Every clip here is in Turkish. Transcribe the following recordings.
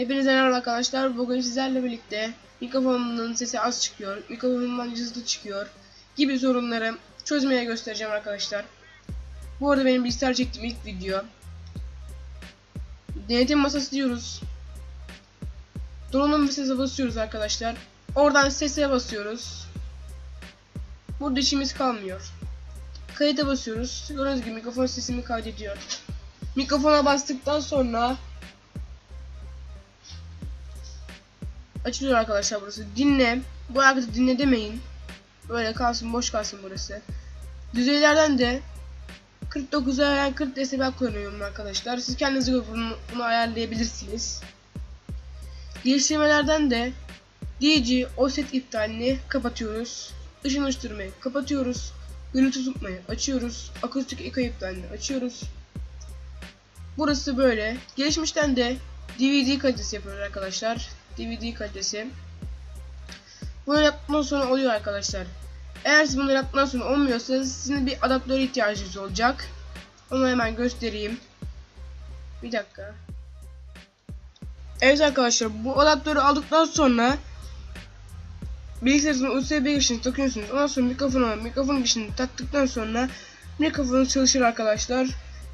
Hepinize merhaba arkadaşlar. Bugün sizlerle birlikte mikrofonun sesi az çıkıyor, mikrofonumdan hızlı çıkıyor gibi sorunları çözmeye göstereceğim arkadaşlar. Bu arada benim bilgisayar çektiğim ilk video. Denetim masası diyoruz. Donanım ve basıyoruz arkadaşlar. Oradan sese basıyoruz. Burada işimiz kalmıyor. Kayıta basıyoruz. Gördüğünüz gibi mikrofon sesimi kaydediyor. Mikrofona bastıktan sonra açılıyor arkadaşlar burası. Dinle. Bu arkada dinle demeyin. Böyle kalsın boş kalsın burası. Düzeylerden de 49'a yani 40 desibel kullanıyorum arkadaşlar. Siz kendiniz göre bunu, bunu ayarlayabilirsiniz. Geliştirmelerden de DJ offset iptalini kapatıyoruz. Işın oluşturmayı kapatıyoruz. Gürültü tutmayı açıyoruz. Akustik eko iptalini açıyoruz. Burası böyle. Gelişmişten de DVD kalitesi yapıyoruz arkadaşlar. DVD kalitesi. Bunu yaptıktan sonra oluyor arkadaşlar. Eğer siz bunu yaptıktan sonra olmuyorsa sizin bir adaptöre ihtiyacınız olacak. Onu hemen göstereyim. Bir dakika. Evet arkadaşlar bu adaptörü aldıktan sonra bilgisayarınızın USB girişini takıyorsunuz. Ondan sonra mikrofonu mikrofon girişini taktıktan sonra mikrofonu çalışır arkadaşlar.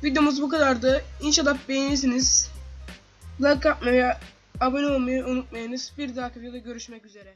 Videomuz bu kadardı. İnşallah beğenirsiniz. Like atmayı, abone olmayı unutmayınız. Bir dahaki videoda görüşmek üzere.